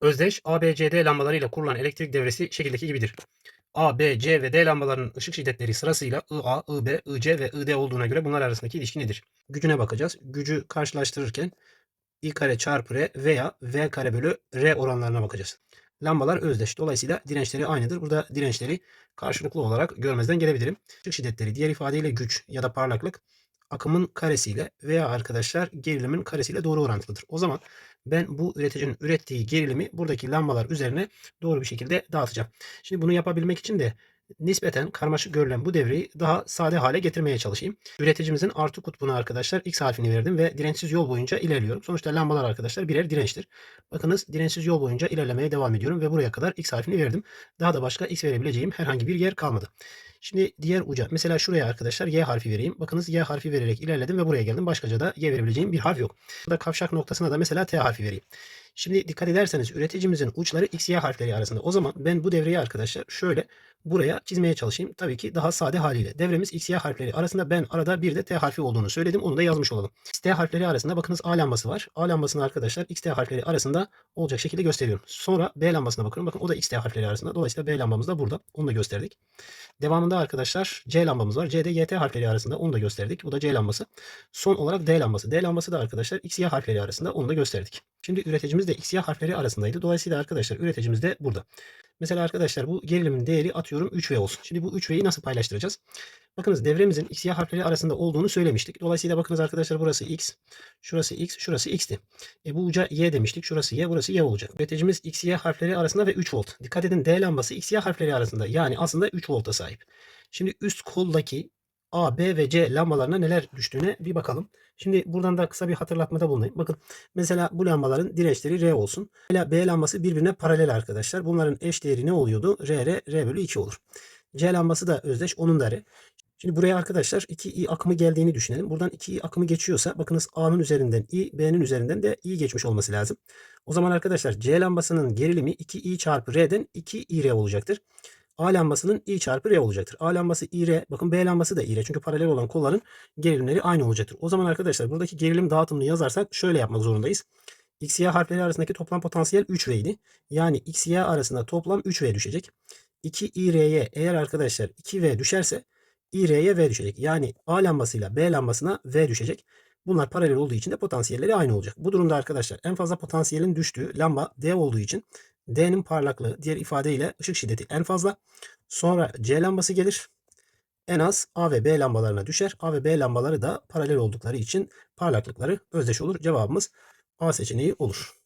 Özdeş ABCD lambalarıyla kurulan elektrik devresi şekildeki gibidir. A, B, C ve D lambalarının ışık şiddetleri sırasıyla IA, IB, IC ve ID olduğuna göre bunlar arasındaki ilişki nedir? Gücüne bakacağız. Gücü karşılaştırırken I kare çarpı R veya V kare bölü R oranlarına bakacağız. Lambalar özdeş. Dolayısıyla dirençleri aynıdır. Burada dirençleri karşılıklı olarak görmezden gelebilirim. Işık şiddetleri diğer ifadeyle güç ya da parlaklık akımın karesiyle veya arkadaşlar gerilimin karesiyle doğru orantılıdır. O zaman ben bu üreticinin ürettiği gerilimi buradaki lambalar üzerine doğru bir şekilde dağıtacağım. Şimdi bunu yapabilmek için de nispeten karmaşık görülen bu devreyi daha sade hale getirmeye çalışayım. Üreticimizin artı kutbuna arkadaşlar X harfini verdim ve dirençsiz yol boyunca ilerliyorum. Sonuçta lambalar arkadaşlar birer dirençtir. Bakınız dirençsiz yol boyunca ilerlemeye devam ediyorum ve buraya kadar X harfini verdim. Daha da başka X verebileceğim herhangi bir yer kalmadı. Şimdi diğer uca mesela şuraya arkadaşlar Y harfi vereyim. Bakınız Y harfi vererek ilerledim ve buraya geldim. Başkaca da Y verebileceğim bir harf yok. Burada kavşak noktasına da mesela T harfi vereyim. Şimdi dikkat ederseniz üreticimizin uçları X, Y harfleri arasında. O zaman ben bu devreyi arkadaşlar şöyle buraya çizmeye çalışayım. Tabii ki daha sade haliyle. Devremiz X, Y harfleri arasında ben arada bir de T harfi olduğunu söyledim. Onu da yazmış olalım. T harfleri arasında bakınız A lambası var. A lambasını arkadaşlar X, T harfleri arasında olacak şekilde gösteriyorum. Sonra B lambasına bakıyorum. Bakın o da X, T harfleri arasında. Dolayısıyla B lambamız da burada. Onu da gösterdik. Devamında arkadaşlar C lambamız var. C'de YT harfleri arasında onu da gösterdik. Bu da C lambası. Son olarak D lambası. D lambası da arkadaşlar X, Y harfleri arasında onu da gösterdik. Şimdi üreticimiz de X, Y harfleri arasındaydı. Dolayısıyla arkadaşlar üreticimiz de burada. Mesela arkadaşlar bu gerilimin değeri atıyorum 3V olsun. Şimdi bu 3V'yi nasıl paylaştıracağız? Bakınız devremizin X, Y harfleri arasında olduğunu söylemiştik. Dolayısıyla bakınız arkadaşlar burası X, şurası X, şurası X'ti. E bu uca Y demiştik. Şurası Y, burası Y olacak. Üreticimiz X, Y harfleri arasında ve 3 volt. Dikkat edin D lambası X, Y harfleri arasında. Yani aslında 3 volta sahip. Şimdi üst koldaki A, B ve C lambalarına neler düştüğüne bir bakalım. Şimdi buradan da kısa bir hatırlatmada bulunayım. Bakın mesela bu lambaların dirençleri R olsun. Mesela B lambası birbirine paralel arkadaşlar. Bunların eş değeri ne oluyordu? R, R, R bölü 2 olur. C lambası da özdeş. Onun da R. Şimdi buraya arkadaşlar 2i akımı geldiğini düşünelim. Buradan 2i akımı geçiyorsa bakınız A'nın üzerinden i, B'nin üzerinden de i geçmiş olması lazım. O zaman arkadaşlar C lambasının gerilimi 2i çarpı R'den 2i R olacaktır. A lambasının I çarpı R olacaktır. A lambası I R. Bakın B lambası da I R. Çünkü paralel olan kolların gerilimleri aynı olacaktır. O zaman arkadaşlar buradaki gerilim dağıtımını yazarsak şöyle yapmak zorundayız. X, Y harfleri arasındaki toplam potansiyel 3V idi. Yani X, Y arasında toplam 3V düşecek. 2 I R'ye eğer arkadaşlar 2V düşerse I R'ye V düşecek. Yani A lambasıyla B lambasına V düşecek. Bunlar paralel olduğu için de potansiyelleri aynı olacak. Bu durumda arkadaşlar en fazla potansiyelin düştüğü lamba D olduğu için D'nin parlaklığı diğer ifadeyle ışık şiddeti en fazla. Sonra C lambası gelir. En az A ve B lambalarına düşer. A ve B lambaları da paralel oldukları için parlaklıkları özdeş olur. Cevabımız A seçeneği olur.